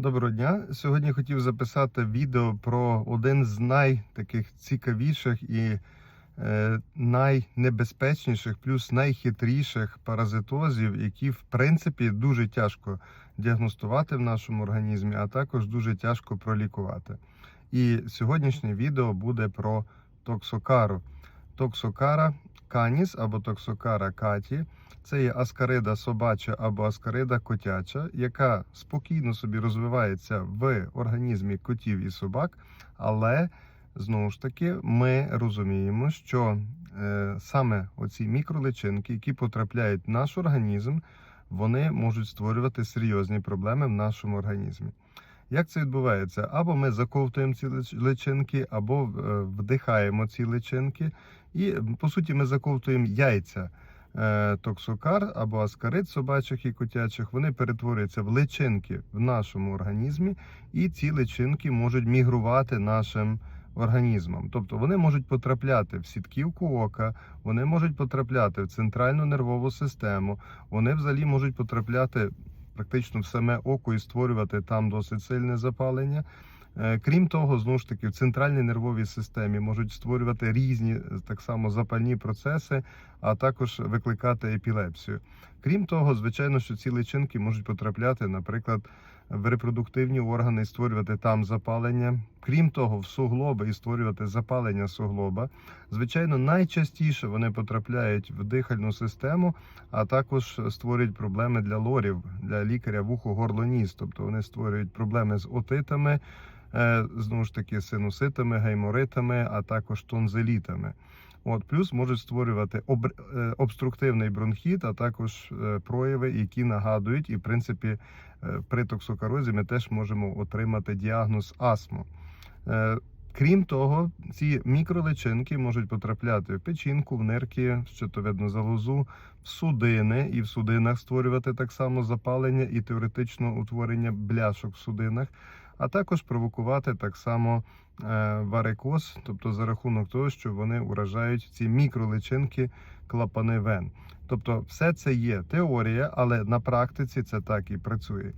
Доброго дня. Сьогодні хотів записати відео про один з найтаких цікавіших і е, найнебезпечніших, плюс найхитріших паразитозів, які в принципі дуже тяжко діагностувати в нашому організмі, а також дуже тяжко пролікувати. І сьогоднішнє відео буде про токсокару. Токсокара каніс або токсокара каті. Це є аскарида собача або аскарида котяча, яка спокійно собі розвивається в організмі котів і собак. Але знову ж таки ми розуміємо, що е, саме оці мікроличинки, які потрапляють в наш організм, вони можуть створювати серйозні проблеми в нашому організмі. Як це відбувається? Або ми заковтуємо ці лич- личинки, або е, вдихаємо ці личинки, і по суті ми заковтуємо яйця е, токсокар або аскарид собачих і котячих, вони перетворюються в личинки в нашому організмі, і ці личинки можуть мігрувати нашим організмом. Тобто вони можуть потрапляти в сітківку ока, вони можуть потрапляти в центральну нервову систему, вони взагалі можуть потрапляти практично в саме око і створювати там досить сильне запалення. Е, Крім того, знову ж таки, в центральній нервовій системі можуть створювати різні е, так само запальні процеси, а також викликати епілепсію. Крім того, звичайно, що ці личинки можуть потрапляти, наприклад, в репродуктивні органи і створювати там запалення. Крім того, в суглоби і створювати запалення суглоба. Звичайно, найчастіше вони потрапляють в дихальну систему, а також створюють проблеми для лорів, для лікаря вухо горло ніс. Тобто вони створюють проблеми з отитами, знову ж таки, синуситами, гайморитами, а також тонзилітами. От, плюс можуть створювати е, обструктивний бронхіт, а також е, прояви, які нагадують, і в принципі е, при токсокарозі ми теж можемо отримати діагноз астму. Е, Крім того, ці мікроличинки можуть потрапляти в печінку, в нирки, в щитовидну залозу, в судини і в судинах створювати так само запалення і теоретично утворення бляшок в судинах, а також провокувати так само е, варикоз, тобто за рахунок того, що вони уражають ці мікроличинки клапани вен. Тобто, все це є теорія, але на практиці це так і працює.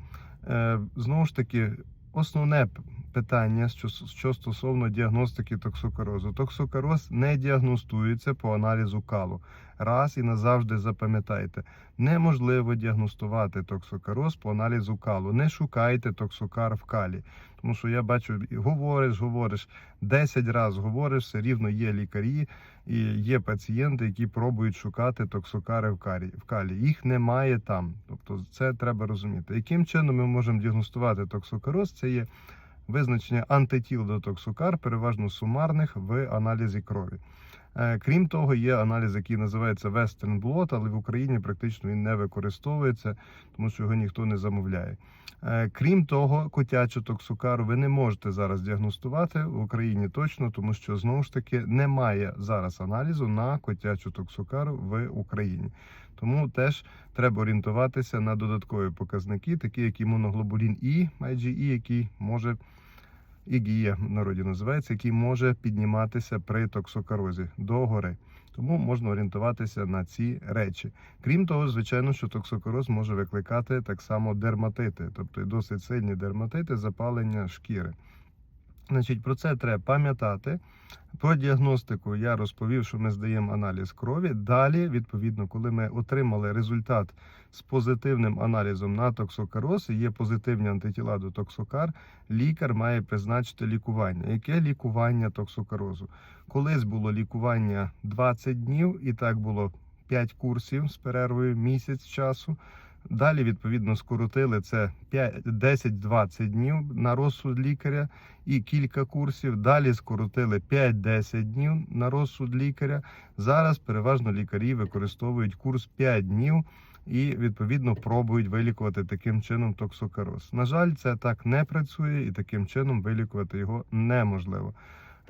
Е, Знову ж таки, основне питання, що, що стосовно діагностики токсокарозу. Токсокароз не діагностується по аналізу калу. Раз і назавжди запам'ятайте, неможливо діагностувати токсокароз по аналізу калу. Не шукайте токсокар в калі. Тому що я бачу, говориш, говориш, 10 разів говориш, все рівно є лікарі і є пацієнти, які пробують шукати токсокари в калі. Їх немає там. Тобто це треба розуміти. Яким чином ми можемо діагностувати токсокароз? Це є визначення антитіл до токсокар, переважно сумарних в аналізі крові. Е, Крім того, є аналіз, який називається Western Blot, але в Україні практично він не використовується, тому що його ніхто не замовляє. Е, Крім того, котячу токсокару ви не можете зараз діагностувати в Україні точно, тому що знову ж таки немає зараз аналізу на котячу токсокару в Україні. Тому теж треба орієнтуватися на додаткові показники, такі як імуноглобулін І, IgE, який може ігія в народі називається, який може підніматися при токсокарозі догори. Тому можна орієнтуватися на ці речі. Крім того, звичайно, що токсокароз може викликати так само дерматити, тобто досить сильні дерматити, запалення шкіри. Значить, про це треба пам'ятати. Про діагностику я розповів, що ми здаємо аналіз крові. Далі, відповідно, коли ми отримали результат з позитивним аналізом на токсокароз, і є позитивні антитіла до токсокар, лікар має призначити лікування. Яке лікування токсокарозу? Колись було лікування 20 днів, і так було 5 курсів з перервою місяць часу. Далі, відповідно, скоротили це 10-20 днів на розсуд лікаря і кілька курсів. Далі скоротили 5-10 днів на розсуд лікаря. Зараз переважно лікарі використовують курс 5 днів і відповідно пробують вилікувати таким чином токсокароз. На жаль, це так не працює, і таким чином вилікувати його неможливо.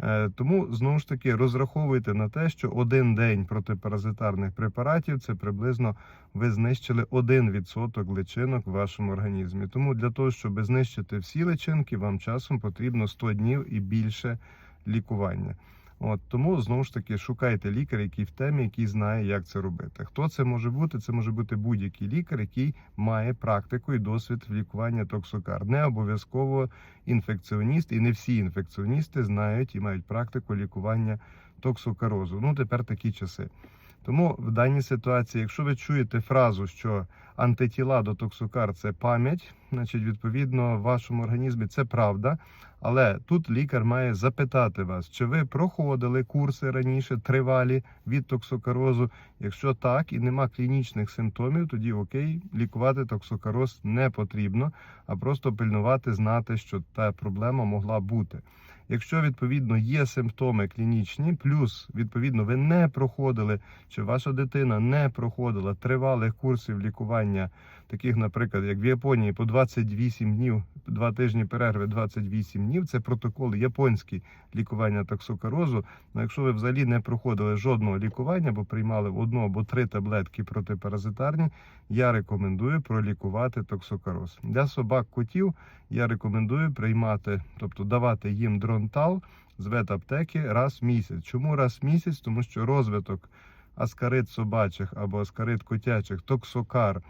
Е, Тому знову ж таки розраховуйте на те, що один день протипаразитарних препаратів це приблизно ви знищили 1% личинок в вашому організмі. Тому для того, щоб знищити всі личинки, вам часом потрібно 100 днів і більше лікування. От тому знову ж таки шукайте лікаря, який в темі, який знає, як це робити. Хто це може бути? Це може бути будь-який лікар, який має практику і досвід в лікуванні токсокар. Не обов'язково інфекціоніст, і не всі інфекціоністи знають і мають практику лікування токсокарозу. Ну тепер такі часи. Тому в даній ситуації, якщо ви чуєте фразу, що антитіла до токсокар це пам'ять, значить, відповідно, в вашому організмі це правда. Але тут лікар має запитати вас, чи ви проходили курси раніше тривалі від токсокарозу. Якщо так і нема клінічних симптомів, тоді окей, лікувати токсокароз не потрібно, а просто пильнувати, знати, що та проблема могла бути. Якщо відповідно є симптоми клінічні, плюс відповідно ви не проходили, чи ваша дитина не проходила тривалих курсів лікування, таких, наприклад, як в Японії по 28 днів, два тижні перерви, 28 днів. Це протокол японський лікування токсокарозу. Ну, якщо ви взагалі не проходили жодного лікування, бо приймали одну або три таблетки протипаразитарні, я рекомендую пролікувати токсокароз. Для собак котів я рекомендую приймати, тобто давати їм дронтал з ветаптеки раз в місяць. Чому раз в місяць? Тому що розвиток аскарит собачих або аскарит котячих, токсокар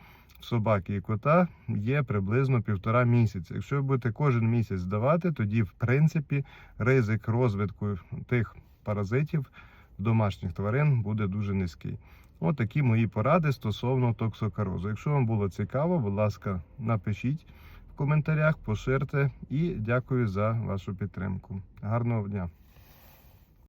собаки і кота є приблизно півтора місяця. Якщо ви будете кожен місяць здавати, тоді в принципі ризик розвитку тих паразитів домашніх тварин буде дуже низький. От такі мої поради стосовно токсокарозу. Якщо вам було цікаво, будь ласка, напишіть в коментарях, поширте і дякую за вашу підтримку. Гарного дня!